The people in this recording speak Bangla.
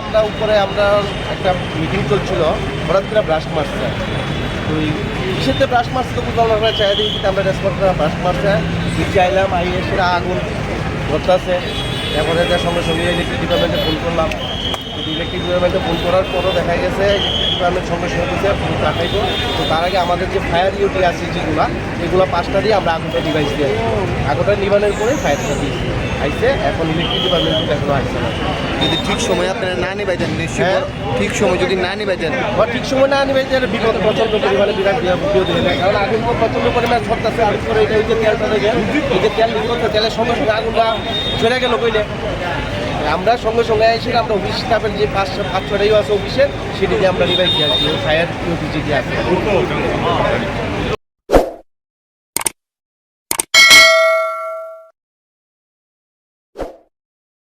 আমরা উপরে, আমরা একটা মিটিং চলছিল, হঠাৎ করে ব্রাশ মারছে। তো কিসেতে ব্রাশ মারছে তো বুঝলাম আমরা চাই দিই আমরা রেসপন্স করে ব্রাশ মারছে। নিচে আইলাম আই এসে আগুন ধরতেছে। এখন যে সঙ্গে সঙ্গে ইলেকট্রিক ডিপার্টমেন্টে ফোন করলাম। ইলেকট্রিক ডিপার্টমেন্টে ফোন করার পরও দেখা গেছে ডিপার্টমেন্ট সঙ্গে সঙ্গে দিচ্ছে ফোন কাটাইব তো তার আগে আমাদের যে ফায়ার ইউটি আছে যেগুলো, এগুলো পাঁচটা দিয়ে আমরা আগুনটা ডিভাইস দিয়ে আগুনটা নিবানের পরে ফায়ারটা দিয়েছি আইসে এখন ইলেকট্রিক ডিপার্টমেন্ট কিন্তু এখনও আসছে না। যদি ঠিক সময় আপনারা না নিবাইতেন নিশ্চয়ই হ্যাঁ। ঠিক সময় যদি না নিবাইতেন বা ঠিক সময় না আনবে যে বিপদ প্রচণ্ড পরিমাণে বিরাট বিপদ হয়ে যায়। কারণ আগুন প্রচণ্ড পরিমাণে ছড়তেছে আর করে এটা ওই যে তেলটা দেখে এই যে তেল নিকলতে তেলের সঙ্গে সঙ্গে আগুনটা চলে গেল কইলে। আমরা সঙ্গে সঙ্গে এসে আমরা অফিস স্টাফের যে পাঁচ পাঁচ ছটাই আছে অফিসের সেটি দিয়ে আমরা রিভাইজ দিয়ে আসছি ফায়ার অফিসে দিয়ে আসছি